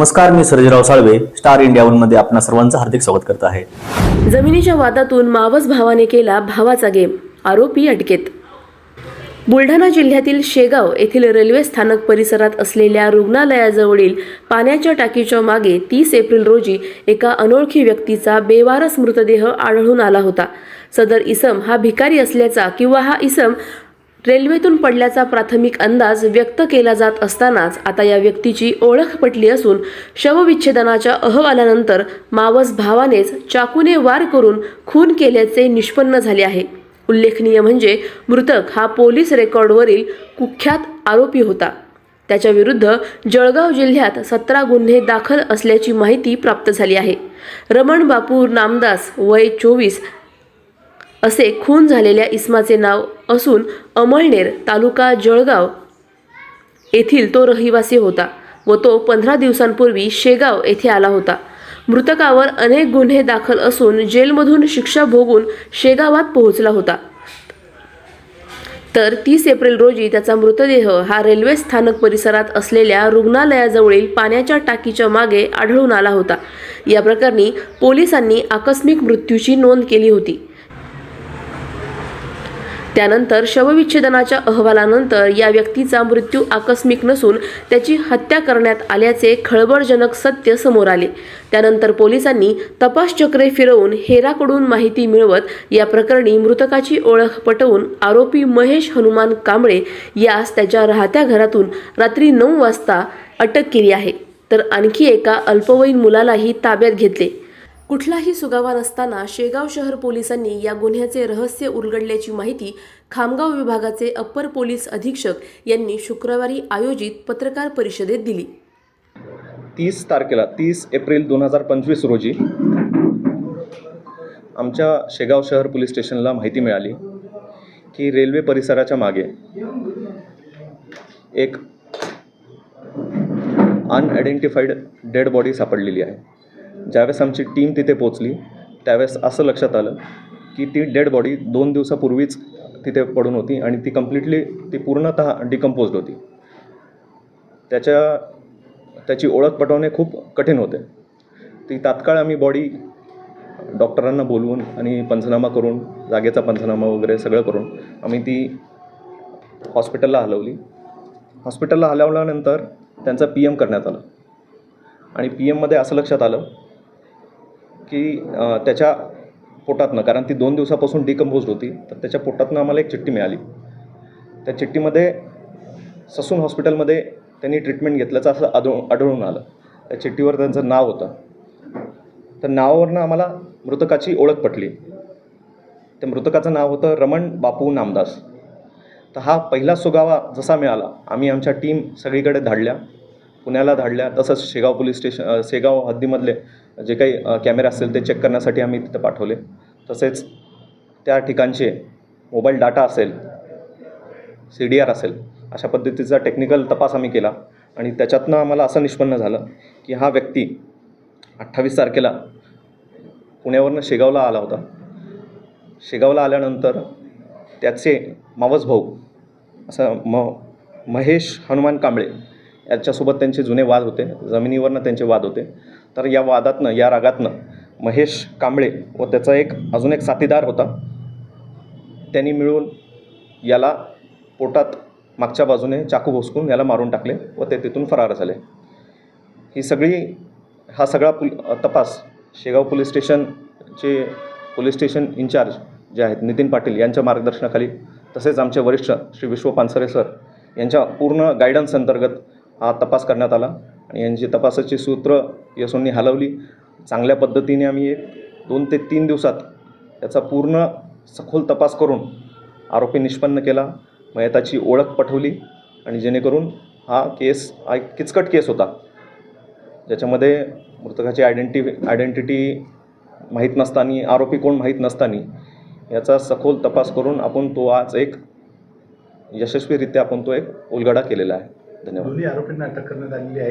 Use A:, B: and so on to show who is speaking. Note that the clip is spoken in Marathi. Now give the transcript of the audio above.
A: नमस्कार मी सर्जराव साळवे स्टार इंडिया वनमध्ये आपणा सर्वांचं हार्दिक स्वागत करत आहे.
B: जमिनीच्या वादातून मावस भावाने केला भावाचा गेम आरोपी अटकेत. बुलढाणा जिल्ह्यातील शेगाव येथील रेल्वे स्थानक परिसरात असलेल्या रुग्णालयाजवळील पाण्याच्या टाकीच्या मागे तीस एप्रिल रोजी एका अनोळखी व्यक्तीचा बेवारस मृतदेह आढळून आला होता. सदर इसम हा भिकारी असल्याचा किंवा हा इसम रेल्वेतून पडल्याचा प्राथमिक अंदाज व्यक्त केला जात असतानाच आता या व्यक्तीची ओळख पटली असून शवविच्छेदनाच्या अहवालानंतर मावस भावानेच चाकूने वार करून खून केल्याचे निष्पन्न झाले आहे. उल्लेखनीय म्हणजे मृतक हा पोलीस रेकॉर्डवरील कुख्यात आरोपी होता. त्याच्या विरुद्ध जळगाव जिल्ह्यात सतरा गुन्हे दाखल असल्याची माहिती प्राप्त झाली आहे. रमण बापू नामदास वय चोवीस असे खून झालेल्या इस्माचे नाव असून अमळनेर तालुका जळगाव येथील तो रहिवासी होता व तो पंधरा दिवसांपूर्वी शेगाव येथे आला होता. मृतकावर अनेक गुन्हे दाखल असून जेलमधून शिक्षा भोगून शेगावात पोहोचला होता. तर तीस एप्रिल रोजी त्याचा मृतदेह हा रेल्वे स्थानक परिसरात असलेल्या रुग्णालयाजवळील पाण्याच्या टाकीच्या मागे आढळून आला होता. या प्रकरणी पोलिसांनी आकस्मिक मृत्यूची नोंद केली होती. त्यानंतर शवविच्छेदनाच्या अहवालानंतर या व्यक्तीचा मृत्यू आकस्मिक नसून त्याची हत्या करण्यात आल्याचे खळबळजनक सत्य समोर आले. त्यानंतर पोलिसांनी तपास चक्रे फिरवून हेराकडून माहिती मिळवत या प्रकरणी मृतकाची ओळख पटवून आरोपी महेश हनुमान कांबळे यास त्याच्या राहत्या घरातून रात्री नऊ वाजता अटक केली आहे. तर आणखी एका अल्पवयीन मुलालाही ताब्यात घेतले. कुठलाही सुगावा नसताना शेगाव शहर पोलिसांनी या गुन्ह्याचे रहस्य उलगडल्याची माहिती खामगाव विभागाचे अप्पर पोलीस अधीक्षक यांनी शुक्रवारी आयोजित पत्रकार परिषदेत दिली.
C: तीस तारखेला तीस एप्रिल दोन हजार पंचवीस रोजी आमच्या शेगाव शहर पोलीस स्टेशनला माहिती मिळाली की रेल्वे परिसराच्या मागे एक अनआयडेंटिफाईड डेड बॉडी सापडलेली आहे. ज्यावेळेस आमची टीम तिथे पोचली त्यावेळेस असं लक्षात आलं की ती डेड बॉडी दोन दिवसापूर्वीच तिथे पडून होती आणि ती कम्प्लिटली ती पूर्णतः डिकम्पोज्ड होती. त्याच्या त्याची ओळख पटवणे खूप कठीण होते. ती तात्काळ आम्ही बॉडी डॉक्टरांना बोलवून आणि पंचनामा करून जागेचा पंचनामा वगैरे सगळं करून आम्ही ती हॉस्पिटलला हलवली. हॉस्पिटलला हलवल्यानंतर त्यांचा पी एम करण्यात आलं. आणि पी एममध्ये असं लक्षात आलं की त्याच्या पोटातनं कारण ती दोन दिवसापासून डिकम्पोज होती तर त्याच्या पोटातनं आम्हाला एक चिठ्ठी मिळाली. त्या चिठ्ठीमध्ये ससून हॉस्पिटलमध्ये त्यांनी ट्रीटमेंट घेतल्याचं असं आढळून आढळून आलं. त्या चिठ्ठीवर त्यांचं नाव होतं. तर नावावरनं आम्हाला मृतकाची ओळख पटली. त्या मृतकाचं नाव होतं रमण बापू नामदास. तर हा पहिला सुगावा जसा मिळाला आम्ही आमच्या टीम सगळीकडे धाडल्या. पुण्याला धाडल्या तसंच शेगाव पोलीस स्टेशन शेगाव हद्दीमधले जे काही कॅमेरा कॅमेरे असतील ते चेक करण्यासाठी आम्ही तिथं पाठवले. तसेच त्या ठिकाणचे मोबाईल डाटा असेल सी डी आर असेल अशा पद्धतीचा टेक्निकल तपास आम्ही केला. आणि त्याच्यातनं आम्हाला असं निष्पन्न झालं की हा व्यक्ती अठ्ठावीस तारखेला पुण्यावरनं शेगावला आला होता. शेगावला आल्यानंतर त्याचे मावस भाऊ असं म महेश हनुमान कांबळे याच्यासोबत त्यांचे जुने वाद होते. जमिनीवरनं त्यांचे वाद होते. तर या वादातनं या रागातनं महेश कांबळे व त्याचा एक अजून एक साथीदार होता. त्यांनी मिळून याला पोटात मागच्या बाजूने चाकू भोसकून याला मारून टाकले व ते तिथून फरार झाले. ही सगळी हा सगळा पुल तपास शेगाव पोलीस स्टेशनचे पोलीस स्टेशन इन्चार्ज जे आहेत नितीन पाटील यांच्या मार्गदर्शनाखाली तसेच आमचे वरिष्ठ श्री विश्व पानसरे सर यांच्या पूर्ण गायडन्स अंतर्गत हा तपास करण्यात आला. यांची तपासाची सूत्र यशोंनी हलवली. चांगल्या पद्धतीने आम्ही एक दोन ते तीन दिवसात याचा पूर्ण सखोल तपास करून आरोपी निष्पन्न केला. मयताची ओळख पटवली आणि जेणेकरून हा केस हा एक किचकट केस होता. ज्याच्यामध्ये मृतकाची आयडेंटी आयडेंटिटी माहीत नसताना आरोपी कोण माहीत नसताना याचा सखोल तपास करून आपण तो आज एक यशस्वीरित्या आपण तो एक उलगडा केलेला आहे. धन्यवाद.
D: आरोपींना अटक करण्यात आलेली आहे.